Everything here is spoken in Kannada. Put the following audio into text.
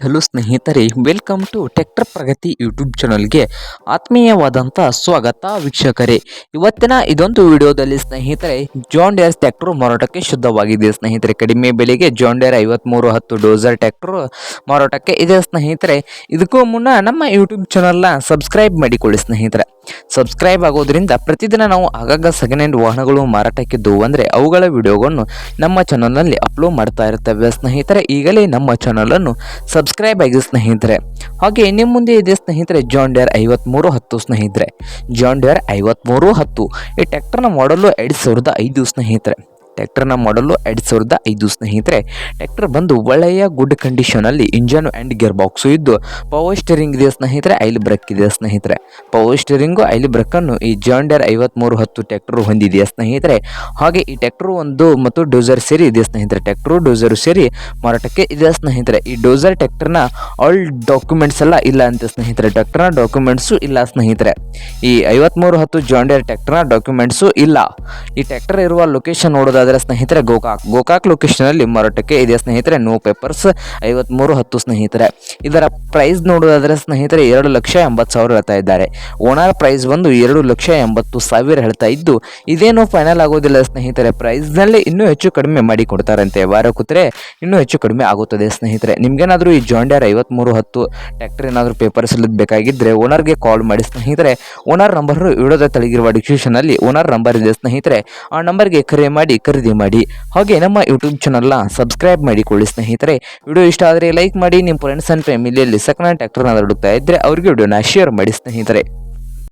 ಹಲೋ ಸ್ನೇಹಿತರೆ welcome to tractor Pragati YouTube ಚಾನಲ್ಗೆ ಆತ್ಮೀಯವಾದಂಥ ಸ್ವಾಗತ ವೀಕ್ಷಕರೇ. ಇವತ್ತಿನ ಇದೊಂದು ವಿಡಿಯೋದಲ್ಲಿ ಸ್ನೇಹಿತರೆ ಜಾನ್ ಡೇರ್ ಟ್ಯಾಕ್ಟರ್ ಮಾರಾಟಕ್ಕೆ ಶುದ್ಧವಾಗಿದೆ ಸ್ನೇಹಿತರೆ. ಕಡಿಮೆ ಬೆಲೆಗೆ ಜಾನ್ ಡೇರ್ ಐವತ್ತ್ಮೂರು ಹತ್ತು ಡೋಸರ್ ಟ್ಯಾಕ್ಟ್ರು ಮಾರಾಟಕ್ಕೆ ಇದೆ ಸ್ನೇಹಿತರೆ. ಇದಕ್ಕೂ ಮುನ್ನ ನಮ್ಮ ಯೂಟ್ಯೂಬ್ ಚಾನಲ್ನ ಸಬ್ಸ್ಕ್ರೈಬ್ ಮಾಡಿಕೊಳ್ಳಿ ಸ್ನೇಹಿತರೆ. ಸಬ್ಸ್ಕ್ರೈಬ್ ಆಗೋದ್ರಿಂದ ಪ್ರತಿದಿನ ನಾವು ಆಗಾಗ ಸೆಕೆಂಡ್ ಹ್ಯಾಂಡ್ ವಾಹನಗಳು ಮಾರಾಟಕ್ಕಿದ್ದು ಅಂದರೆ ಅವುಗಳ ವಿಡಿಯೋಗಳನ್ನು ನಮ್ಮ ಚಾನಲ್ನಲ್ಲಿ ಅಪ್ಲೋಡ್ ಮಾಡ್ತಾ ಇರ್ತೇವೆ. ಸ್ನೇಹಿತರೆ, ಈಗಲೇ ನಮ್ಮ ಚಾನಲನ್ನು ಸಬ್ಸ್ಕ್ರೈಬ್ ಆಗಿ ಸ್ನೇಹಿತರೆ. ಹಾಗೆ ನಿಮ್ಮ ಮುಂದೆ ಇದೆ ಸ್ನೇಹಿತರೆ ಜಾನ್ ಡಿಯರ್ ಐವತ್ತ್ಮೂರು ಹತ್ತು ಸ್ನೇಹಿತರೆ. ಜಾನ್ ಡಿಯರ್ ಐವತ್ತ್ಮೂರು ಹತ್ತು, ಈ ಟ್ಯಾಕ್ಟರ್ನ ಮಾಡಲು ಎರಡು ಸಾವಿರದ ಐದು ಸ್ನೇಹಿತರೆ. ಟ್ರ್ಯಾಕ್ಟರ್ನ ಮಾಡಲು ಎರಡು ಸಾವಿರದ ಐದು ಸ್ನೇಹಿತರೆ. ಟ್ರ್ಯಾಕ್ಟರ್ ಬಂದು ಒಳ್ಳೆಯ ಗುಡ್ ಕಂಡೀಷನಲ್ಲಿ ಇಂಜನ್ ಆ್ಯಂಡ್ ಗಿಯರ್ ಬಾಕ್ಸು ಇದ್ದು ಪವರ್ ಸ್ಟೇರಿಂಗ್ ಇದೆ ಸ್ನೇಹಿತರೆ ಐಲ್ ಬ್ರೇಕ್ ಇದೆ ಸ್ನೇಹಿತರೆ. ಪವರ್ ಸ್ಟೇರಿಂಗು ಐಲ್ ಬ್ರೇಕನ್ನು ಈ ಜಾಂಡರ್ ಡೇರ್ ಐವತ್ತ್ಮೂರು ಹತ್ತು ಟ್ಯಾಕ್ಟರ್ ಹೊಂದಿದೆಯಾ ಸ್ನೇಹಿತರೆ? ಹಾಗೆ ಈ ಟ್ಯಾಕ್ಟರ್ ಒಂದು ಮತ್ತು ಡೋಸರ್ ಸೇರಿ ಇದೆ ಸ್ನೇಹಿತರೆ. ಟ್ಯಾಕ್ಟರು ಡೋಸರು ಸೇರಿ ಮಾರಾಟಕ್ಕೆ ಇದೆ ಸ್ನೇಹಿತರೆ. ಈ ಡೋಸರ್ ಟ್ಯಾಕ್ಟರ್ನ ಆಲ್ ಡಾಕ್ಯುಮೆಂಟ್ಸ್ ಎಲ್ಲ ಇಲ್ಲ ಅಂತ ಸ್ನೇಹಿತರೆ. ಟ್ಯಾಕ್ಟರ್ನ ಡಾಕ್ಯುಮೆಂಟ್ಸು ಇಲ್ಲ ಸ್ನೇಹಿತರೆ. ಈ ಐವತ್ತ್ಮೂರು ಹತ್ತು ಜಾಂಡರ್ ಟ್ಯಾಕ್ಟರ್ನ ಡಾಕ್ಯುಮೆಂಟ್ಸು ಇಲ್ಲ. ಈ ಟ್ಯಾಕ್ಟರ್ ಇರುವ ಲೊಕೇಶನ್ ನೋಡೋದಾದ್ರೆ ಸ್ನೇಹಿತರೆ ಗೋಕಾಕ್. ಗೋಕಾಕ್ ಲೊಕೇಶನಲ್ಲಿ ಮಾರಾಟಕ್ಕೆ ಇದೆ ಸ್ನೇಹಿತರೆ? ನೋ ಪೇಪರ್ಸ್ ಐವತ್ಮೂರು ಹತ್ತು ಸ್ನೇಹಿತರೆ. ಇದರ ಪ್ರೈಸ್ ನೋಡೋದಾದರೆ ಸ್ನೇಹಿತರೆ ಎರಡು ಲಕ್ಷ ಎಂಬತ್ತು ಸಾವಿರ ಹೇಳ್ತಾ ಇದ್ದಾರೆ. ಓನರ್ ಪ್ರೈಸ್ ಬಂದು ಎರಡು ಲಕ್ಷ ಎಂಬತ್ತು ಸಾವಿರ ಹೇಳ್ತಾ ಇದ್ದು, ಇದೇನು ಫೈನಲ್ ಆಗೋದಿಲ್ಲ ಸ್ನೇಹಿತರೆ. ಪ್ರೈಸ್ನಲ್ಲಿ ಇನ್ನೂ ಹೆಚ್ಚು ಕಡಿಮೆ ಮಾಡಿ ಕೊಡ್ತಾರಂತೆ. ವಾರ ಕೂತ್ರೆ ಇನ್ನೂ ಹೆಚ್ಚು ಕಡಿಮೆ ಆಗುತ್ತದೆ ಸ್ನೇಹಿತರೆ. ನಿಮ್ಗೇನಾದರೂ ಈ ಜಾಂಡ್ಯಾರ್ ಐವತ್ತ್ಮೂರು ಹತ್ತು ಟ್ರ್ಯಾಕ್ಟರ್ ಏನಾದರೂ ಪೇಪರ್ಸ್ ಬೇಕಾಗಿದ್ದರೆ ಓನರ್ಗೆ ಕಾಲ್ ಮಾಡಿ ಸ್ನೇಹಿತರೆ. ಓನರ್ ನಂಬರ್ ವಿಡಿಯೋದ ತಳಗಿರುವ ಡಿಸ್ಕ್ರಿಪ್ಷನಲ್ಲಿ ಓನರ್ ನಂಬರ್ ಇದೆ ಸ್ನೇಹಿತರೆ. ಆ ನಂಬರ್ಗೆ ಕರೆ ಮಾಡಿ ಖರೀದಿ ಮಾಡಿ ಹಾಗೆ ನಮ್ಮ ಯೂಟ್ಯೂಬ್ ಚಾನಲ್ನ ಸಬ್ಸ್ಕ್ರೈಬ್ ಮಾಡಿಕೊಳ್ಳಿ ಸ್ನೇಹಿತರೆ. ವಿಡಿಯೋ ಇಷ್ಟ ಆದರೆ ಲೈಕ್ ಮಾಡಿ ನಿಮ್ಮ ಫ್ರೆಂಡ್ಸ್ ಆ್ಯಂಡ್ ಫ್ಯಾಮಿಲಿಯಲ್ಲಿ ಸೆಕೆಂಡ್ ಹ್ಯಾಂಡ್ ಟ್ರ್ಯಾಕ್ಟರ್ನ ಹುಡುಕ್ತಾ ಇದ್ದರೆ ಅವ್ರಿಗೆ ವಿಡಿಯೋನ ಶೇರ್ ಮಾಡಿ ಸ್ನೇಹಿತರೆ.